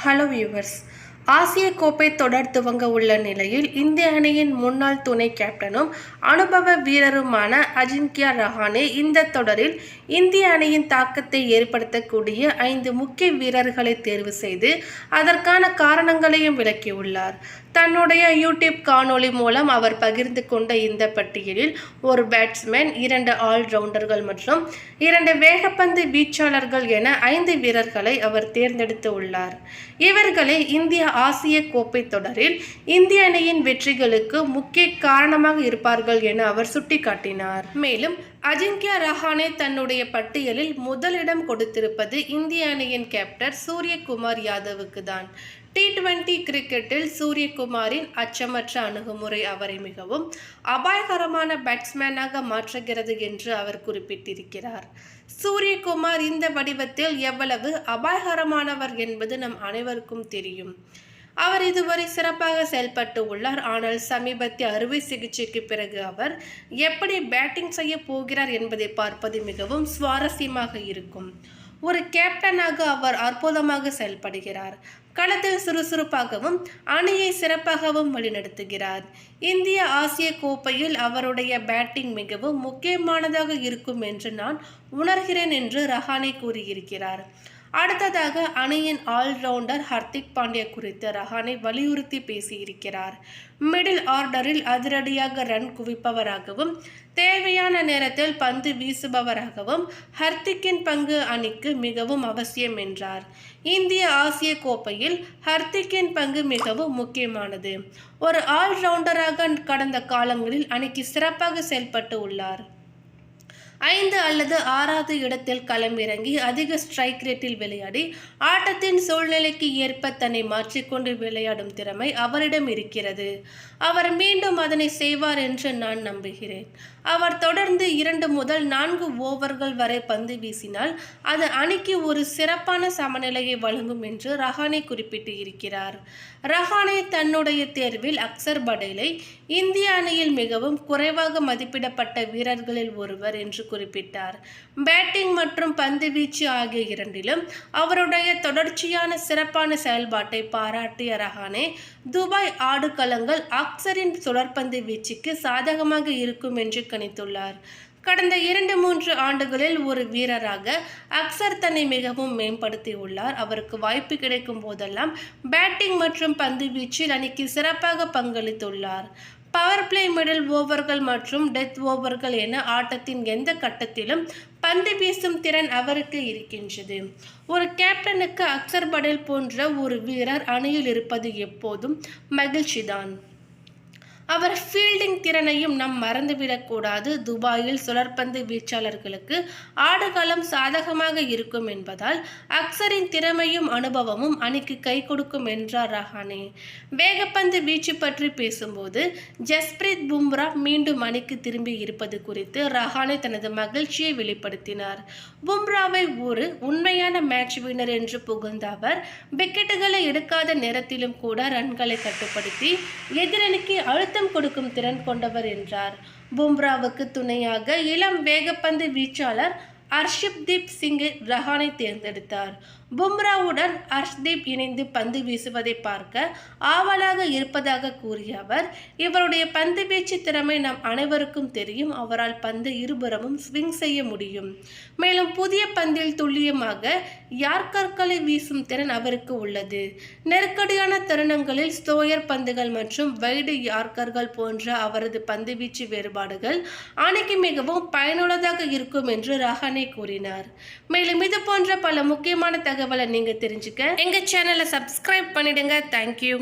Hello viewers ஆசிய கோப்பை தொடர் துவங்க உள்ள நிலையில் இந்திய அணியின் முன்னாள் துணை கேப்டனும் அனுபவ வீரருமான அஜின்கியா ரஹானே இந்த தொடரில் இந்திய அணியின் தாக்கத்தை ஏற்படுத்தக்கூடிய ஐந்து முக்கிய வீரர்களை தேர்வு செய்து அதற்கான காரணங்களையும் விளக்கியுள்ளார். தன்னுடைய யூடியூப் காணொளி மூலம் அவர் பகிர்ந்து கொண்ட இந்த பட்டியலில் ஒரு பேட்ஸ்மேன் இரண்டு ஆல்ரவுண்டர்கள் மற்றும் இரண்டு வேகப்பந்து வீச்சாளர்கள் என ஐந்து வீரர்களை அவர் தேர்ந்தெடுத்து உள்ளார். இவர்களே இந்திய ஆசிய கோப்பை தொடரில் இந்திய அணியின் வெற்றிகளுக்கு முக்கிய காரணமாக இருப்பார்கள் என அவர் சுட்டிக்காட்டினார். மேலும் அஜிங்கியா ரஹானே தன்னுடைய பட்டியலில் முதலிடம் கொடுத்திருப்பது இந்திய அணியின் கேப்டன் சூரியகுமார் யாதவுக்கு தான் டி டுவெண்டி கிரிக்கெட்டில் சூரியகுமாரின் அச்சமற்ற அணுகுமுறை அவரை மிகவும் அபாயகரமான பேட்ஸ்மேனாக மாற்றுகிறது என்று அவர் குறிப்பிட்டிருக்கிறார். சூரியகுமார் இந்த வடிவத்தில் எவ்வளவு அபாயகரமானவர் என்பது நம் அனைவருக்கும் தெரியும். அவர் இதுவரை சிறப்பாக செயல்பட்டு உள்ளார். ஆனால் சமீபத்திய அறுவை சிகிச்சைக்கு பிறகு அவர் எப்படி பேட்டிங் செய்ய போகிறார் என்பதை பார்ப்பது மிகவும் சுவாரஸ்யமாக இருக்கும். ஒரு கேப்டனாக அவர் அற்புதமாக செயல்படுகிறார். களத்தில் சுறுசுறுப்பாகவும் அணியை சிறப்பாகவும் வழிநடத்துகிறார். இந்திய ஆசிய கோப்பையில் அவருடைய பேட்டிங் மிகவும் முக்கியமானதாக இருக்கும் என்று நான் உணர்கிறேன் என்று ரஹானே கூறியிருக்கிறார். அடுத்ததாக அணியின் ஆல்ரவுண்டர் ஹர்திக் பாண்டியா குறித்து ரஹானை வலியுறுத்தி பேசியிருக்கிறார். மிடில் ஆர்டரில் அதிரடியாக ரன் குவிப்பவராகவும் தேவையான நேரத்தில் பந்து வீசுபவராகவும் ஹர்திக்கின் பங்கு அணிக்கு மிகவும் அவசியம் என்றார். இந்திய ஆசிய கோப்பையில் ஹர்திக்கின் பங்கு மிகவும் முக்கியமானது. ஒரு ஆல்ரவுண்டராக கடந்த காலங்களில் அணிக்கு சிறப்பாக செயல்பட்டு உள்ளார். ஐந்து அல்லது ஆறாவது இடத்தில் களமிறங்கி அதிக ஸ்ட்ரைக் ரேட்டில் விளையாடி ஆட்டத்தின் சூழ்நிலைக்கு ஏற்ப தன்னை மாற்றிக்கொண்டு விளையாடும் திறமை அவரிடம் இருக்கிறது. அவர் மீண்டும் அதனை செய்வார் என்று நான் நம்புகிறேன். அவர் தொடர்ந்து இரண்டு முதல் நான்கு ஓவர்கள் வரை பந்து வீசினால் அது அணிக்கு ஒரு சிறப்பான சமநிலையை வழங்கும் என்று ரஹானே குறிப்பிட்டு இருக்கிறார். ரஹானே தன்னுடைய தேர்வில் அக்சர் படேலை இந்திய அணியில் மிகவும் குறைவாக மதிப்பிடப்பட்ட வீரர்களில் ஒருவர் என்று குறிப்பிட்டார். பேட்டிங் மற்றும் பந்து வீச்சு ஆகிய இரண்டிலும் அவருடைய தொடர்ச்சியான சிறப்பான செயல்பாட்டை பாராட்டிய ரஹானே துபாய் ஆடுகளங்கள் அக்சரின் சுழற்பந்து வீச்சுக்கு சாதகமாக இருக்கும் என்று கணித்துள்ளார். கடந்த இரண்டு மூன்று ஆண்டுகளில் ஒரு வீரராக அக்சர் தன்னை மிகவும் மேம்படுத்தியுள்ளார். அவருக்கு வாய்ப்பு கிடைக்கும் போதெல்லாம் பேட்டிங் மற்றும் பந்து வீச்சில் அணிக்கு சிறப்பாக பங்களித்துள்ளார். பவர் பிளே மிடில் ஓவர்கள் மற்றும் டெத் ஓவர்கள் என ஆட்டத்தின் எந்த கட்டத்திலும் பந்து வீசும் திறன் அவருக்கு இருக்கின்றது. ஒரு கேப்டனுக்கு அக்சர் படேல் போன்ற ஒரு வீரர் அணியில் இருப்பது எப்போதும் மகிழ்ச்சிதான். அவர் ஃபீல்டிங் திறனையும் நாம் மறந்துவிடக்கூடாது துபாயில் சுழற்பந்து வீச்சாளர்களுக்கு ஆடுகளம் சாதகமாக இருக்கும் என்பதால் அக்சரின் திறமையும் அனுபவமும் அணிக்கு கை கொடுக்கும் என்றார் ரஹானே. வேகப்பந்து வீச்சு பற்றி பேசும்போது ஜஸ்பிரீத் பும்ரா மீண்டும் அணிக்கு திரும்பி இருப்பது குறித்து ரஹானே தனது மகிழ்ச்சியை வெளிப்படுத்தினார். பும்ராவை ஒரு உண்மையான மேட்ச் வினர் என்று புகழ்ந்த அவர் விக்கெட்டுகளை எடுக்காத நேரத்திலும் கூட ரன்களை கட்டுப்படுத்தி எதிரணிக்கு அழு அழுத்தம் கொடுக்கும் திறன் கொண்டவர் என்றார். பும்ராவுக்கு துணையாக இளம் வேகப்பந்து வீச்சாளர் தீப் சிங்கை ரஹானை தேர்ந்தெடுத்தார். பும்ராவுடன் ஹர்ஷ்தீப் இணைந்து பந்து வீசுவதை பார்க்க ஆவலாக இருப்பதாக கூறிய அவர் இவருடைய பந்து வீச்சு திறமை நம் அனைவருக்கும் தெரியும். அவரால் பந்து இருபுறமும் ஸ்விங் செய்ய முடியும். மேலும் புதிய பந்தில் துல்லியமாக யார்கற்களை வீசும் திறன் அவருக்கு உள்ளது. நெருக்கடியான தருணங்களில் ஸ்தோயர் பந்துகள் மற்றும் வைடு யார்கர்கள் போன்ற அவரது பந்து வீச்சு வேறுபாடுகள் அணிக்கு மிகவும் பயனுள்ளதாக இருக்கும் என்று ரஹானே கூறினார். மேலும் இது போன்ற பல முக்கியமான தகவலை நீங்கள் தெரிஞ்சுக்க எங்கள் சேனலை சப்ஸ்கிரைப் பண்ணிடுங்க. தேங்க்யூ